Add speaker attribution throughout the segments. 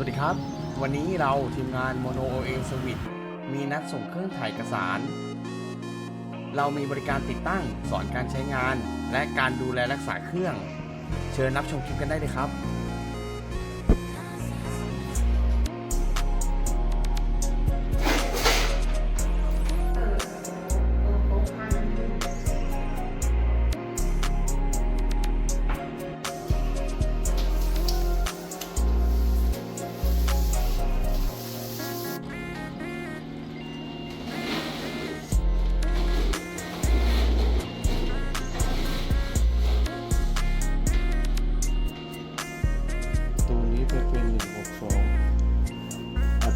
Speaker 1: วัสดีครับ วันนี้เราทีมงาน Mono OA Service มีนัดส่งเครื่องถ่ายเอกสาร เรามีบริการติดตั้งสอนการใช้งาน และการดูแลรักษาเครื่อง เชิญรับชมคลิปกันได้เลยครับ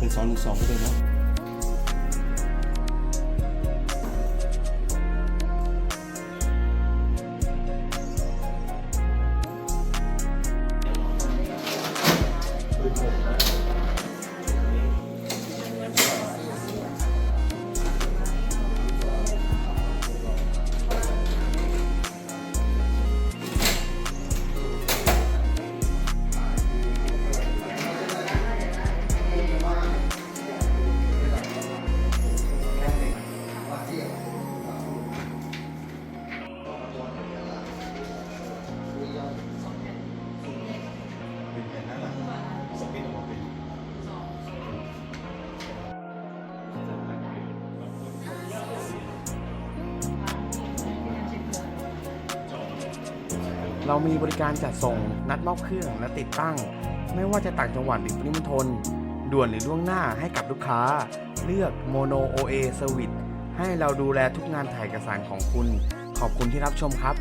Speaker 2: เอาเป็นสองหนึ่งสองไปเลยเนาะ
Speaker 1: เรามีบริการจัดส่งนัดมอบเครื่องและติดตั้ง ไม่ว่าจะต่างจังหวัดหรือปริมณฑลด่วนหรือล่วงหน้าให้กับลูกค้า เลือก Mono OA Service ให้เราดูแลทุกงานถ่ายเอกสารของคุณ ขอบคุณที่รับชมครับ